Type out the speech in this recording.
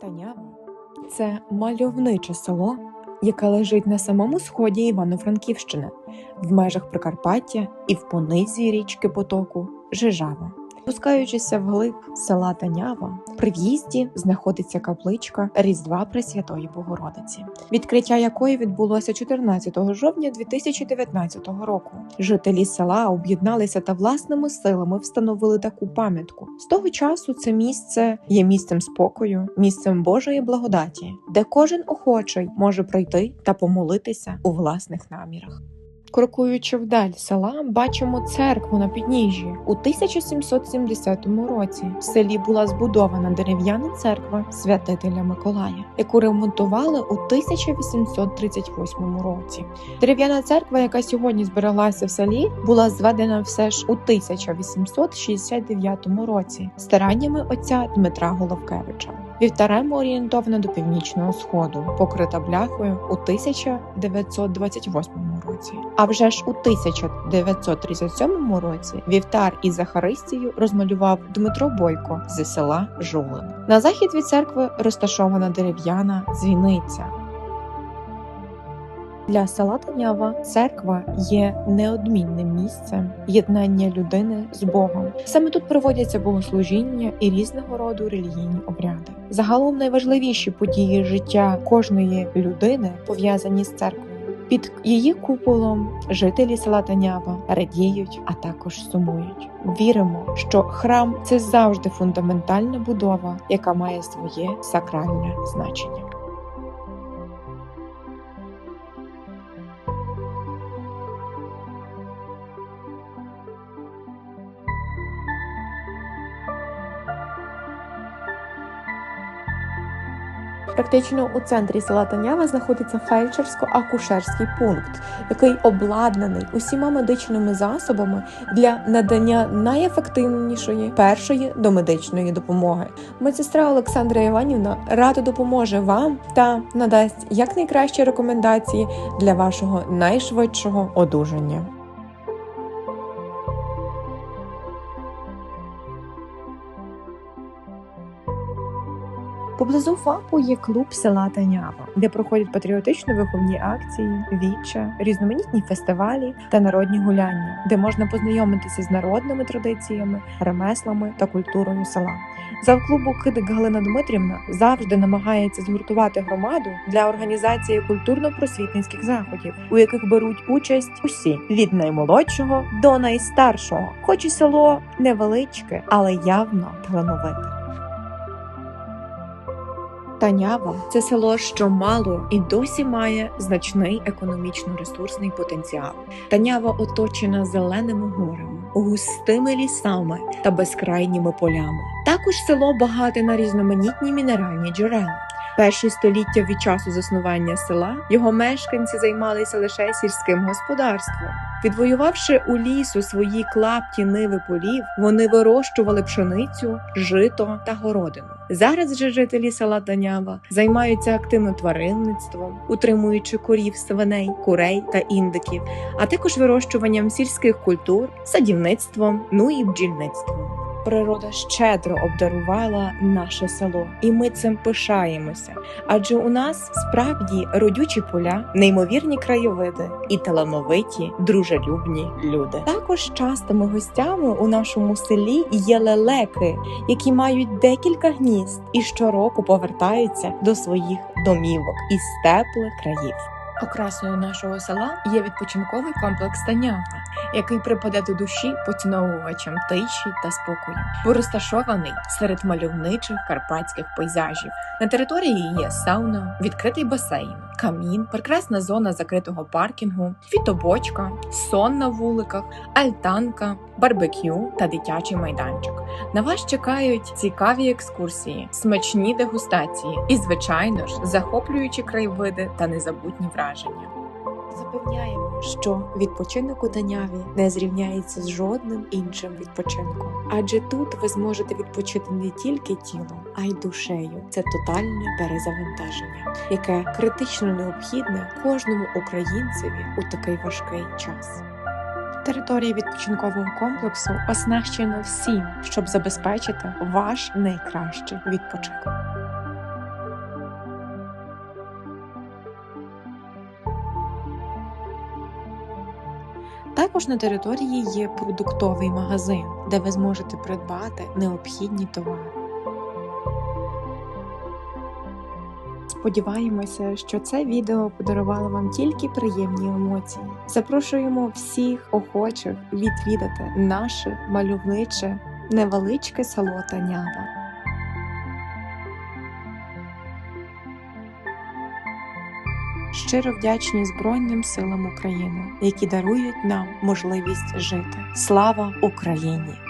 Танява це мальовниче село, яке лежить на самому сході Івано-Франківщини, в межах Прикарпаття і в понизі річки потоку Жижава. Спускаючися вглиб села Танява, при в'їзді знаходиться капличка Різдва Пресвятої Богородиці, відкриття якої відбулося 14 жовтня 2019 року. Жителі села об'єдналися та власними силами встановили таку пам'ятку. З того часу це місце є місцем спокою, місцем Божої благодаті, де кожен охочий може прийти та помолитися у власних намірах. Крокуючи вдаль села, бачимо церкву на підніжжі. У 1770 році в селі була збудована дерев'яна церква святителя Миколая, яку ремонтували у 1838 році. Дерев'яна церква, яка сьогодні збереглася в селі, була зведена все ж у 1869 році стараннями отця Дмитра Головкевича. Вівтарем орієнтована до північного сходу, покрита бляхою у 1928 році. А вже ж у 1937 році вівтар із Захаристією розмалював Дмитро Бойко зі села Жулин. На захід від церкви розташована дерев'яна дзвіниця. Для села Танява церква є неодмінним місцем єднання людини з Богом. Саме тут проводяться богослужіння і різного роду релігійні обряди. Загалом найважливіші події життя кожної людини пов'язані з церквою. Під її куполом жителі села Танява радіють, а також сумують. Віримо, що храм це завжди фундаментальна будова, яка має своє сакральне значення. Практично у центрі села Танява знаходиться фельдшерсько-акушерський пункт, який обладнаний усіма медичними засобами для надання найефективнішої першої домедичної допомоги. Медсестра Олександра Іванівна радо допоможе вам та надасть якнайкращі рекомендації для вашого найшвидшого одужання. Поблизу ФАПу є клуб села Танява, де проходять патріотично-виховні акції, віча, різноманітні фестивалі та народні гуляння, де можна познайомитися з народними традиціями, ремеслами та культурою села. Завклубу Кидик Галина Дмитрівна завжди намагається згуртувати громаду для організації культурно-просвітницьких заходів, у яких беруть участь усі від наймолодшого до найстаршого, хоч і село невеличке, але явно талановите. Танява це село, що мало і досі має значний економічно-ресурсний потенціал. Танява оточена зеленими горами, густими лісами та безкрайніми полями. Також село багате на різноманітні мінеральні джерела. Перші століття від часу заснування села його мешканці займалися лише сільським господарством. Відвоювавши у лісу свої клапті ниви полів, вони вирощували пшеницю, жито та городину. Зараз же жителі села Танява займаються активно тваринництвом, утримуючи корів, свиней, курей та індиків, а також вирощуванням сільських культур, садівництвом, ну і бджільництвом. Природа щедро обдарувала наше село, і ми цим пишаємося. Адже у нас справді родючі поля, неймовірні краєвиди і талановиті, дружелюбні люди. Також частими гостями у нашому селі є лелеки, які мають декілька гнізд і щороку повертаються до своїх домівок із теплих країв. Окрасою нашого села є відпочинковий комплекс Танява, який припаде до душі поціновувачам тиші та спокою, бо розташований серед мальовничих карпатських пейзажів. На території є сауна, відкритий басейн, камін, прекрасна зона закритого паркінгу, фітобочка, сон на вуликах, альтанка, барбекю та дитячий майданчик. На вас чекають цікаві екскурсії, смачні дегустації і, звичайно ж, захоплюючі краєвиди та незабутні враження. Запевняємо, що відпочинок у Таняві не зрівняється з жодним іншим відпочинком, адже тут ви зможете відпочити не тільки тілом, а й душею. Це тотальне перезавантаження, яке критично необхідне кожному українцеві у такий важкий час. Територія відпочинкового комплексу оснащена всім, щоб забезпечити ваш найкращий відпочинок. Також на території є продуктовий магазин, де ви зможете придбати необхідні товари. Сподіваємося, що це відео подарувало вам тільки приємні емоції. Запрошуємо всіх охочих відвідати наше мальовниче невеличке село Танява. Щиро вдячні Збройним силам України, які дарують нам можливість жити. Слава Україні!